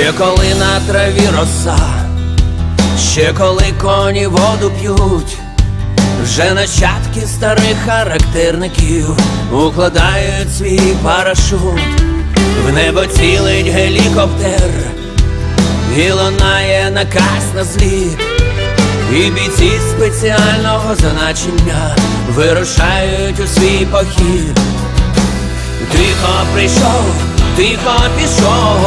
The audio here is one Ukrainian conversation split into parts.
Ще коли на траві роса, ще коли коні воду п'ють, вже нащадки старих характерників укладають свій парашут, в небо цілить гелікоптер, і лунає наказ на зліт, і бійці спеціального значення вирушають у свій похід. Тихо прийшов, тихо пішов,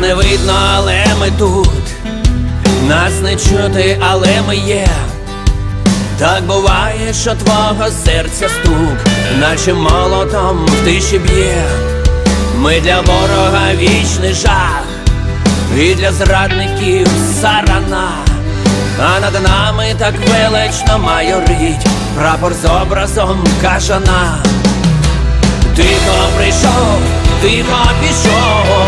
Не видно, але ми тут. Нас не чути, але ми є. Так буває, що твого серця стук, наче молотом в тиші б'є. Ми для ворога вічний жах, і для зрадників сарана. А над нами так велично майорить прапор з образом кажана. Тихо прийшов, тихо пішов,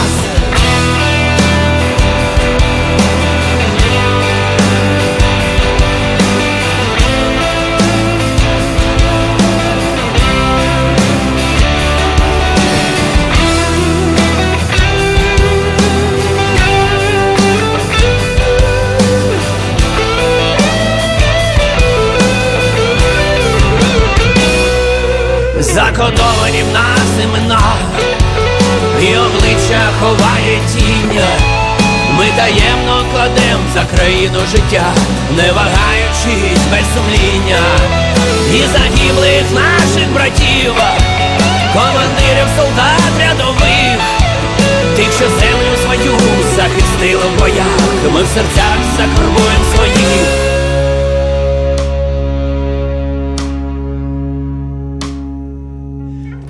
Закодовані в нас імена, і обличчя ховає тіння. Ми таємно кладем за країну життя, не вагаючись без сумління, і загиблих наших братів, командирів солдат рядових, тих, що землю свою захистили в боях, ми в серцях закарбуємо своїх.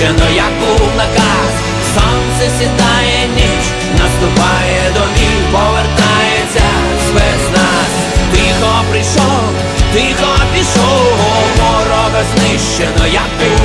знищено, як був наказ. Сонце сідає ніч, наступає домів, повертається спецназ. Тихо прийшов, тихо пішов, ворога знищено, як був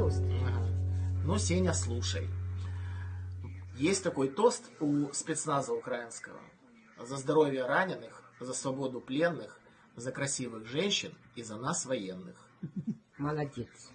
тост. Ну, Сеня, слушай. Есть такой тост у спецназа украинского. За здоровье раненых, за свободу пленных, за красивых женщин и за нас военных. Молодец.